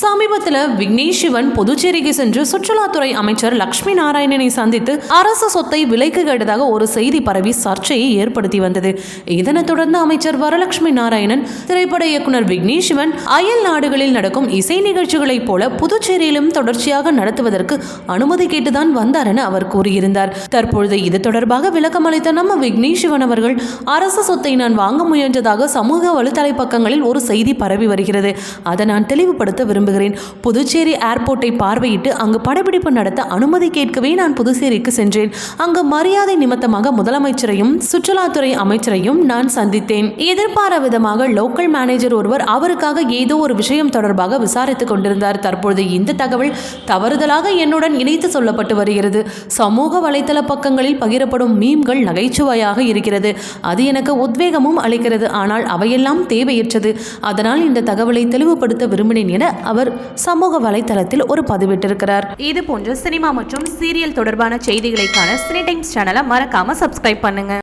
சமீபத்தில் விக்னேஷ் சிவன் புதுச்சேரிக்கு சென்று சுற்றுலாத்துறை அமைச்சர் லக்ஷ்மி நாராயணனை சந்தித்து அரசு சொத்தை விலைக்கு கேட்டதாக ஒரு செய்தி பரவி சர்ச்சையை ஏற்படுத்தி வந்தது. இதனைத் தொடர்ந்து அமைச்சர் வரலட்சுமி நாராயணன் திரைப்பட இயக்குனர் விக்னேஷ் சிவன் அயல் நாடுகளில் நடக்கும் இசை நிகழ்ச்சிகளைப் போல புதுச்சேரியிலும் தொடர்ச்சியாக நடத்துவதற்கு அனுமதி கேட்டுதான் வந்தார் என அவர் கூறியிருந்தார். தற்பொழுது இது தொடர்பாக விளக்கம் அளித்த நம்ம விக்னேஷ் சிவன் அவர்கள் அரசு சொத்தை நான் வாங்க முயன்றதாக சமூக வலுத்தலை பக்கங்களில் ஒரு செய்தி பரவி வருகிறது. அதை நான் தெளிவுபடுத்த விரும்புகிறேன். விரும்புகிறேன். புதுச்சேரி ஏர்போர்ட்டை பார்வையிட்டு அங்கு படப்பிடிப்பு நடத்த அனுமதி கேட்கவே நான் புதுச்சேரிக்கு சென்றேன். அங்கு மரியாதை நிமித்தமாக முதலமைச்சரையும் சுற்றுலாத்துறை அமைச்சரையும் நான் சந்தித்தேன். எதிர்பாராத விதமாக லோக்கல் மேனேஜர் ஒருவர் அவருக்காக ஏதோ ஒரு விஷயம் தொடர்பாக விசாரித்துக் கொண்டிருந்தார். தற்பொழுது இந்த தகவல் தவறுதலாக என்னுடன் இணைத்து சொல்லப்பட்டு வருகிறது. சமூக வலைதள பக்கங்களில் பகிரப்படும் மீம்கள் நகைச்சுவையாக இருக்கிறது. அது எனக்கு உத்வேகமும் அளிக்கிறது. ஆனால் அவையெல்லாம் தேவையற்றது. அதனால் இந்த தகவலை தெளிவுபடுத்த விரும்பினேன் என அவர் சமூக வலைதளத்தில் ஒரு பதிவிட்டிருக்கிறார். இது போன்ற சினிமா மற்றும் சீரியல் தொடர்பான செய்திகளைக்கான சினி டைம்ஸ் சேனலை மறக்காம சப்ஸ்கிரைப் பண்ணுங்க.